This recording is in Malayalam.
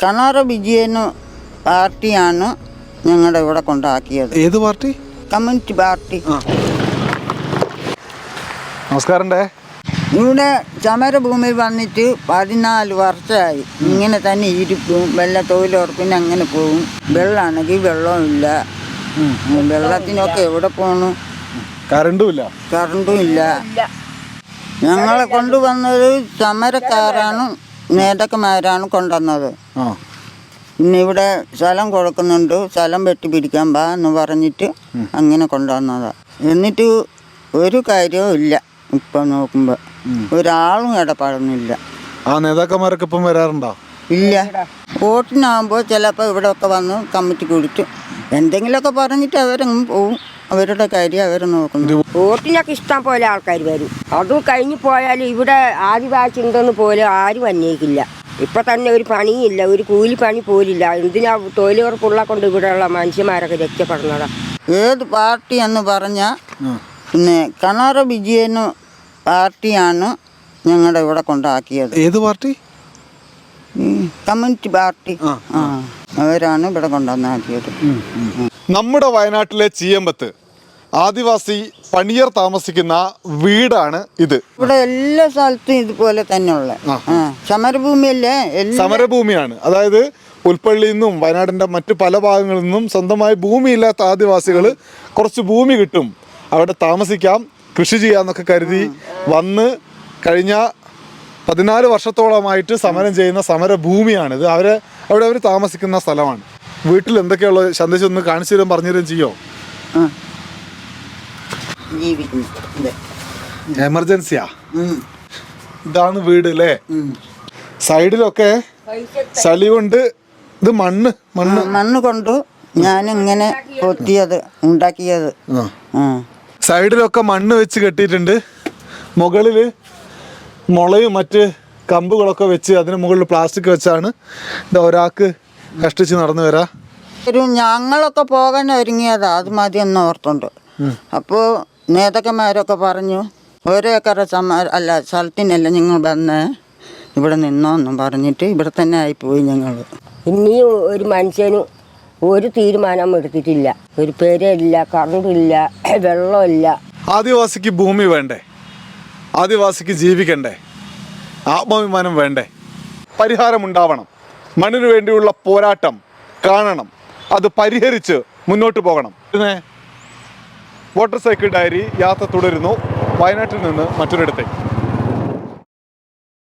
കണാറ വിജയന് പാർട്ടിയാണ് ഞങ്ങളുടെ ഇവിടെ കൊണ്ടാക്കിയത്. ഏത് പാർട്ടി? Community party. നമസ്കാരം ഇവിടെ സമരഭൂമി വന്നിട്ട് പതിനാല് വർഷമായി. ഇങ്ങനെ തന്നെ ഇരിക്കും. വെള്ള തൊഴിലുറപ്പിന് അങ്ങനെ പോകും. വെള്ളമാണെങ്കിൽ വെള്ളമില്ല വെള്ളത്തിനൊക്കെ എവിടെ പോണു? കറണ്ടും ഇല്ല കറണ്ടും ഇല്ല ഞങ്ങളെ കൊണ്ടുവന്നത് സമരക്കാരാണ് നേതാക്കന്മാരാണ് കൊണ്ടുവന്നത്. ഇവിടെ സ്ഥലം കൊടുക്കുന്നുണ്ട്. സ്ഥലം വെട്ടി പിടിക്കാൻ പാ എന്ന് പറഞ്ഞിട്ട് അങ്ങനെ കൊണ്ടുവന്നതാ. എന്നിട്ട് ഒരു കാര്യവും ഇല്ല ഇപ്പം നോക്കുമ്പോൾ ഒരാളും ഇടപാടൊന്നുമില്ല ആ നേതാക്കന്മാരൊക്കെ ഇപ്പം വരാറുണ്ടോ? ഇല്ല. വോട്ടിനാകുമ്പോൾ ചിലപ്പോൾ ഇവിടെയൊക്കെ വന്ന് കമ്മിറ്റി കുടിച്ചു എന്തെങ്കിലുമൊക്കെ പറഞ്ഞിട്ട് അവരങ്ങ് പോവും. അവരുടെ കാര്യം അവർ നോക്കുന്നു. വോട്ടിനൊക്കെ ഇഷ്ടം പോലെ ആൾക്കാർ വരും. അതും കഴിഞ്ഞു പോയാൽ ഇവിടെ ആദിവാസി ഉണ്ടെന്ന് പോലും ആരും അന്വേഷിക്കില്ല. ഇപ്പൊ തന്നെ ഒരു പണിയില്ല ഒരു കൂലിപ്പണി പോലില്ല. എന്തിനാ തൊഴിലുറപ്പുള്ള കൊണ്ട് ഇവിടെയുള്ള മനുഷ്യന്മാരൊക്കെ രക്ഷപ്പെടുന്നതാ? ഏത് പാർട്ടി എന്ന് പറഞ്ഞാൽ പിന്നെ കണാറ വിജയന് പാർട്ടിയാണ് ഞങ്ങളുടെ ഇവിടെ കൊണ്ടാക്കിയത്. ഏത് പാർട്ടി? Community party. ആ. അവരാണ് ഇവിടെ കൊണ്ടുവന്നാക്കിയത്. നമ്മുടെ വയനാട്ടിലെ ചീയമ്പത്ത്. ആദിവാസി പണിയർ താമസിക്കുന്ന വീടാണ് ഇത്. ഇവിടെ എല്ലാ സ്ഥലത്തും ഇതുപോലെ തന്നെയുള്ള സമരഭൂമിയല്ലേ? സമരഭൂമിയാണ്. അതായത് പുൽപ്പള്ളിയിൽ നിന്നും വയനാടിന്റെ മറ്റു പല ഭാഗങ്ങളിൽ നിന്നും സ്വന്തമായി ഭൂമിയില്ലാത്ത ആദിവാസികൾ കുറച്ച് ഭൂമി കിട്ടും. അവിടെ താമസിക്കാം കൃഷി ചെയ്യാന്നൊക്കെ കരുതി വന്ന് കഴിഞ്ഞ പതിനാല് വർഷത്തോളമായിട്ട് സമരം ചെയ്യുന്ന സമരഭൂമിയാണിത്. അവരെ അവിടെ അവർ താമസിക്കുന്ന സ്ഥലമാണ്. വീട്ടിൽ എന്തൊക്കെയുള്ള സന്ദേശം ഒന്ന് കാണിച്ചു തരും പറഞ്ഞു തരും ചെയ്യോ. എമർജൻസിയാ. ഇതാണ് വീട് അല്ലേ സൈഡിലൊക്കെ ചളി കൊണ്ട് ഇത് മണ്ണ് മണ്ണ്. മണ്ണ് കൊണ്ടു ഞാനിങ്ങനെ കൊത്തിയത് ഉണ്ടാക്കിയത്. സൈഡിലൊക്കെ മണ്ണ് വെച്ച് കെട്ടിയിട്ടുണ്ട്. മുകളിൽ മുളയും മറ്റ് കമ്പുകളൊക്കെ വെച്ച് അതിന് മുകളിൽ പ്ലാസ്റ്റിക് വെച്ചാണ്. ഇത് ഒരാൾക്ക് കഷ്ടിച്ച് നടന്നു വരാ? ഒരു ഞങ്ങളൊക്കെ പോകാൻ ഒരുങ്ങിയതാ അത് മതി എന്ന് ഓർത്തുണ്ട്. അപ്പോൾ നേതാക്കന്മാരൊക്കെ പറഞ്ഞു ഓരോ ഏക്കറ സമ അല്ല സ്ഥലത്തിനല്ല നിങ്ങൾ വന്ന്. ഇവിടെ നിന്നോന്നും പറഞ്ഞിട്ട് ഇവിടെ തന്നെ ആയിപ്പോയി ഞങ്ങൾ ഇനിയും ഒരു മനുഷ്യനും ഒരു തീരുമാനം എടുത്തിട്ടില്ല. ഒരു പേരില്ല കറണ്ടില്ല വെള്ളമില്ല. ആദിവാസിക്ക് ഭൂമി വേണ്ടേ? ആദിവാസിക്ക് ജീവിക്കണ്ടേ? ആത്മാഭിമാനം വേണ്ടേ? പരിഹാരം ഉണ്ടാവണം മണ്ണിന് വേണ്ടിയുള്ള പോരാട്ടം കാണണം. അത് പരിഹരിച്ച് മുന്നോട്ട് പോകണം. പിന്നെ മോട്ടോർ സൈക്കിൾ ഡയറി യാത്ര തുടരുന്നു. വയനാട്ടിൽ നിന്ന് മറ്റൊരിടത്തേക്ക്.